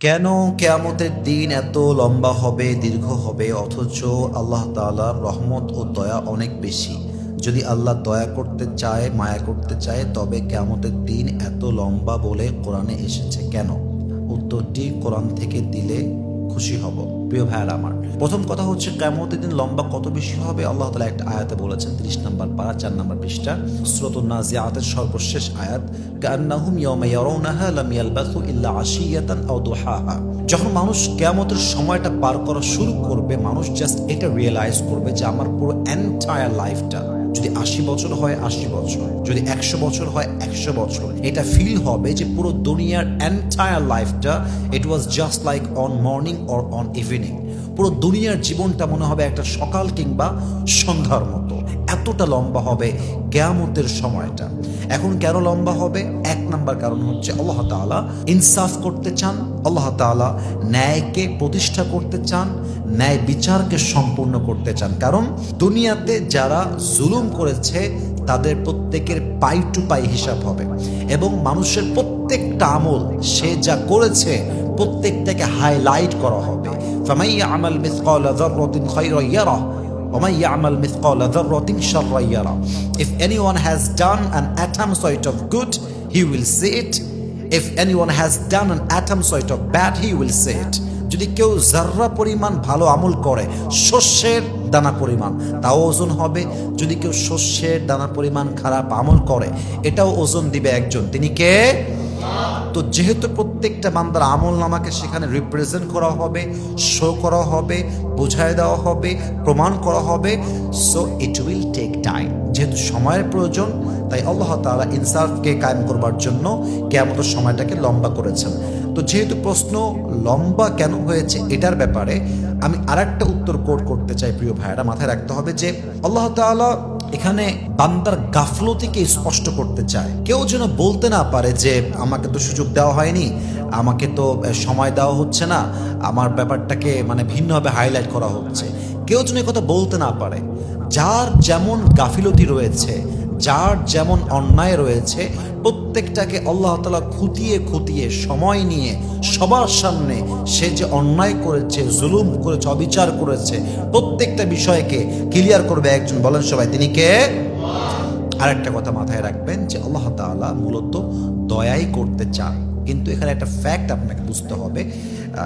কেন কেয়ামতের দিন এত লম্বা হবে, দীর্ঘ হবে? অথচ আল্লাহ তালার রহমত ও দয়া অনেক বেশি। যদি আল্লাহ দয়া করতে চায়, মায়া করতে চায়, তবে কেয়ামতের দিন এত লম্বা বলে কোরআনে এসেছে। কেন? উত্তরটি কোরআন থেকে দিলে খুশি হব। প্রিয় ভাইয়ার আমার, প্রথম কথা হচ্ছে কেমতের দিন লম্বা কত বেশি হবে? আল্লাহ তালা একটা আয়াতে বলেছেন, তিরিশ নম্বর পাড়া চার নম্বর পৃষ্ঠা স্রোত নাজিয়াতের সর্বশেষ আয়াত ইল্লা আশিয়াতান যখন মানুষ কেয়ামতের সময়টা পার করা শুরু করবে, মানুষ জাস্ট এটা রিয়েলাইজ করবে যে আমার পুরো এন্টায়ার লাইফটা যদি আশি বছর হয়, আশি বছর। যদি একশো বছর হয়, একশো বছর। এটা ফিল হবে যে পুরো দুনিয়ার এন্টায়ার লাইফটা it was just like on morning or on evening পুরো দুনিয়ার জীবনটা মনে হবে একটা সকাল কিংবা সন্ধ্যার মতো। এতটা লম্বা হবে কেয়ামতের সময়টা। এখন কেন লম্বা হবে? এক নাম্বার কারণ হচ্ছে আল্লাহ তাআলা ইনসাফ করতে চান, আল্লাহ তাআলা ন্যায়কে প্রতিষ্ঠা করতে চান, ন্যায় বিচারকে সম্পূর্ণ করতে চান। কারণ দুনিয়াতে যারা জুলুম করেছে, তাদের প্রত্যেকের পাই টু পাই হিসাব হবে। এবং মানুষের প্রত্যেকটা আমল সে যা করেছে, প্রত্যেকটাকে হাইলাইট করা হবে। আমাল মিসকালা যাররাতিন খায়রা If anyone has done an atom site of good, he will see it. If anyone has done an atom site of bad, he will see it. যদি কেউ জাররা পরিমাণ ভালো আমল করে শস্যের দানা পরিমাণ তাও ওজন হবে যদি কেউ শস্যের দানা পরিমাণ খারাপ আমল করে এটাও ওজন দিবে একজন তিনি কে তো যেহেতু প্রত্যেকটা বান্দার আমল নামাকে সেখানে রিপ্রেজেন্ট করা হবে শো করা হবে, বোঝায় দেওয়া হবে, প্রমাণ করা হবে so it will take time যেহেতু সময়ের প্রয়োজন, তাই আল্লাহ তাআলা ইনসাফকে কায়েম করবার জন্য কেমন সময়টাকে লম্বা করেছেন। তো যেহেতু প্রশ্ন লম্বা কেন হয়েছে এটার ব্যাপারে, আমি আরেকটা উত্তর কোড করতে চাই প্রিয় ভাইয়েরা, মাথায় রাখতে হবে যে আল্লাহ তাআলা এখানে বান্দার গাফলতিকে স্পষ্ট করতে চায়। কেউ যেন বলতে না পারে যে, আমাকে তো সুযোগ দেওয়া হয়নি, আমাকে তো সময় দেওয়া হচ্ছে না, আমার ব্যাপারটাকে মানে ভিন্নভাবে হাইলাইট করা হচ্ছে। কেউ যেন কথা বলতে না পারে। যার যেমন গাফিলতি রয়েছে, যার যেমন অন্যায় রয়েছে প্রত্যেকটাকে আল্লাহ তালা খুঁটিয়ে খুঁটিয়ে সময় নিয়ে সবার সামনে সে যে অন্যায় করেছে, জুলুম করেছে, অবিচার করেছে, প্রত্যেকটা বিষয়কে ক্লিয়ার করবে একজন। বলেন সবাই, তিনি কে? আর একটা কথা মাথায় রাখবেন যে আল্লাহ তাআলা মূলত দয়াই করতে চান কিন্তু এখানে একটা ফ্যাক্ট আপনাকে বুঝতে হবে।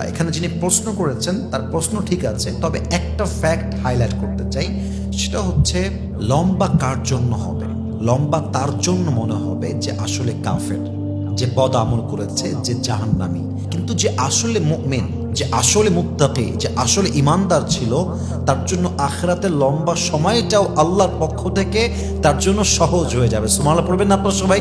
এখানে যিনি প্রশ্ন করেছেন, তার প্রশ্ন ঠিক আছে, তবে একটা ফ্যাক্ট হাইলাইট করতে চাই। সেটা হচ্ছে, লম্বা কার জন্য হবে? লম্বা তার জন্য মনে হবে যে আসলে কাফের, যে বদ আমল করেছে, যে জাহান্নামী। কিন্তু যে আসলে মুমিন, যে আসলে মুত্তাকি, যে আসলে ইমানদার ছিল, তার জন্য আখরাতের লম্বা সময়টাও আল্লাহর পক্ষ থেকে তার জন্য সহজ হয়ে যাবে। সুমালা পড়বেন না আপনারা সবাই?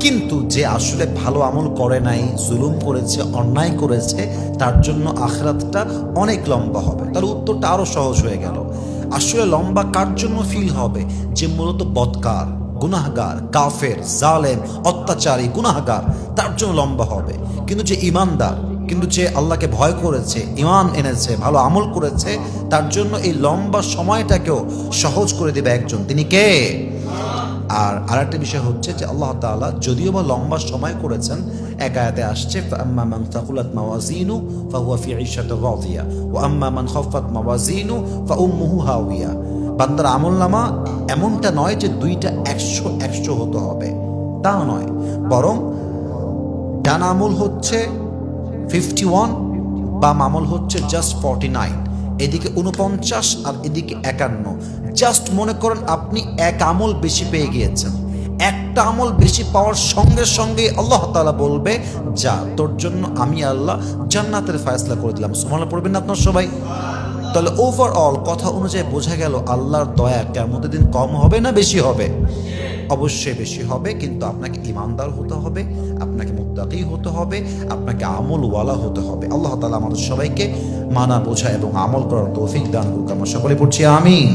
কিন্তু যে আসলে ভালো আমল করে নাই, জুলুম করেছে, অন্যায় করেছে, তার জন্য আখরাতটা অনেক লম্বা হবে। তার উত্তরটা আরও সহজ হয়ে গেল। আসলে লম্বা কার জন্য ফিল হবে? যে মূলত বৎকার গুনাহগার, কাফের, জালেম, অত্যাচারী, গুনাহগার, তার জন্য লম্বা হবে। কিন্তু যে ইমানদার, কিন্তু যে আল্লাহকে ভয় করেছে, ইমান এনেছে, ভালো আমল করেছে, তার জন্য এই লম্বা সময়টাকেও সহজ করে দেবে একজন। তিনি কে? আর আরেকটা বিষয় হচ্ছে যে আল্লাহ তাআলা যদিও বা লম্বা সময় করেছেন, এক আয়াতে আসছে ফাম্মা মান থাকুলাত মাওয়াজিনু ফাহুয়া ফি ঈশাতির রাদিয়া ওয়া আম্মা মান খাফাত মাওয়াজিনু ফাউম্মুহু হাওিয়া বান্দার আমলনামা এমনটা নয় যে দুইটা একশো একশো হতে হবে। তা নয়। বরং ডান আমল হচ্ছে ফিফটি ওয়ান বাম আমল হচ্ছে জাস্ট ফর্টি নাইন এদিকে উনপঞ্চাশ আর এদিকে একান্ন। জাস্ট মনে করেন আপনি এক আমল বেশি পেয়ে গিয়েছেন। একটা আমল বেশি পাওয়ার সঙ্গে সঙ্গে আল্লাহ তালা বলবে, যা, তোর জন্য আমি আল্লাহ জান্নাতের ফায়সলা করে দিলাম। সুমালা পড়বেন না আপনার সবাই? তাহলে ওভারঅল কথা অনুযায়ী বোঝা গেল আল্লাহর দয়া কেমন দিন কম হবে না বেশি হবে? অবশ্যই বেশি হবে, কিন্তু আপনাকে ইমানদার হতে হবে, আপনাকে মুদাকি হতে হবে, আপনাকে আমলওয়ালা হতে হবে। আল্লাহ তালা আমাদের সবাইকে মানা, বোঝা এবং আমল করার তৌফিক দান করুক। আমরা সকলে পড়ছি, আমিন।